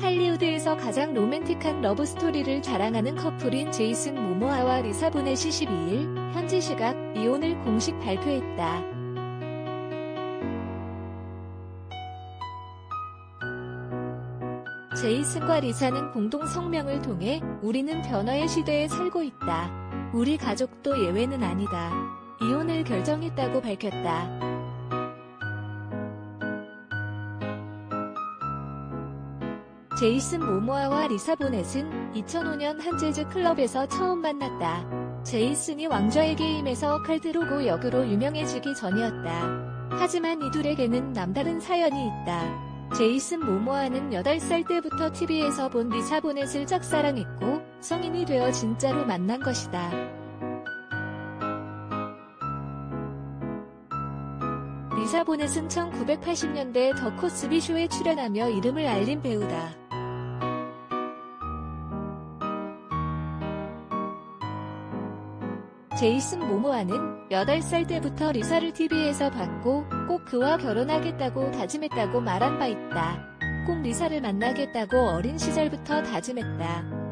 할리우드에서 가장 로맨틱한 러브스토리를 자랑하는 커플인 제이슨 모모아와 리사 보넷이 12일 현지 시각 이혼을 공식 발표했다. 제이슨과 리사는 공동 성명을 통해 우리는 변화의 시대에 살고 있다. 우리 가족도 예외는 아니다. 이혼을 결정했다고 밝혔다. 제이슨 모모아와 리사 보넷은 2005년 한 재즈 클럽에서 처음 만났다. 제이슨이 왕좌의 게임에서 칼드로고 역으로 유명해지기 전이었다. 하지만 이 둘에게는 남다른 사연이 있다. 제이슨 모모아는 8살 때부터 TV에서 본 리사 보넷을 짝사랑했고 성인이 되어 진짜로 만난 것이다. 리사 보넷은 1980년대 더 코스비 쇼에 출연하며 이름을 알린 배우다. 제이슨 모모아는 8살 때부터 리사를 TV에서 봤고 꼭 그와 결혼하겠다고 다짐했다고 말한 바 있다. 꼭 리사를 만나겠다고 어린 시절부터 다짐했다.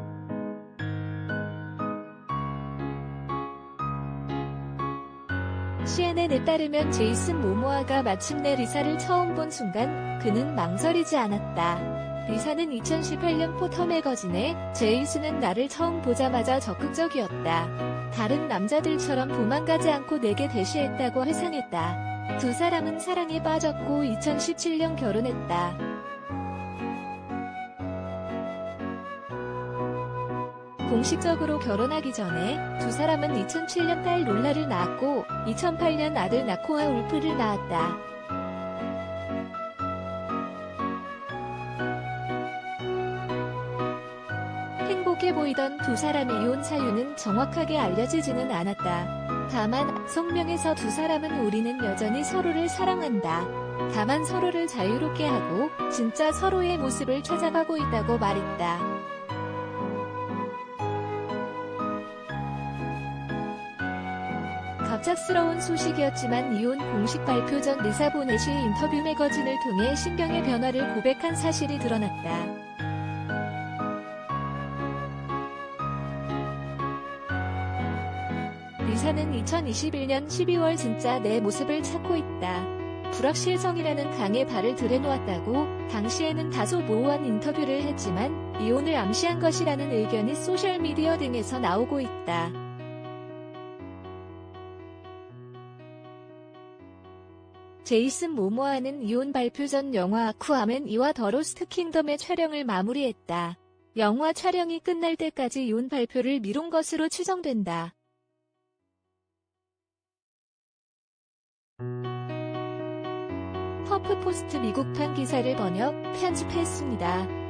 CNN에 따르면 제이슨 모모아가 마침내 리사를 처음 본 순간 그는 망설이지 않았다. 리사는 2018년 포터 매거진에 제이슨은 나를 처음 보자마자 적극적이었다. 다른 남자들처럼 도망가지 않고 내게 대시했다고 회상했다. 두 사람은 사랑에 빠졌고 2017년 결혼했다. 공식적으로 결혼하기 전에 두 사람은 2007년 딸 롤라를 낳았고 2008년 아들 나코아 울프를 낳았다. 행복해 보이던 두 사람의 이혼 사유는 정확하게 알려지지는 않았다. 다만 성명에서 두 사람은 우리는 여전히 서로를 사랑한다. 다만 서로를 자유롭게 하고 진짜 서로의 모습을 찾아가고 있다고 말했다. 갑작스러운 소식이었지만 이혼 공식 발표 전 리사 보넷이 인터뷰 매거진을 통해 신경의 변화를 고백한 사실이 드러났다. 리사는 2021년 12월 진짜 내 모습을 찾고 있다. 불확실성이라는 강에 발을 들여놓았다고 당시에는 다소 모호한 인터뷰를 했지만 이혼을 암시한 것이라는 의견이 소셜미디어 등에서 나오고 있다. 제이슨 모모아는 이혼 발표 전 영화 아쿠아맨 2와 더 로스트 킹덤의 촬영을 마무리했다. 영화 촬영이 끝날 때까지 이혼 발표를 미룬 것으로 추정된다. 퍼프포스트 미국판 기사를 번역, 편집했습니다.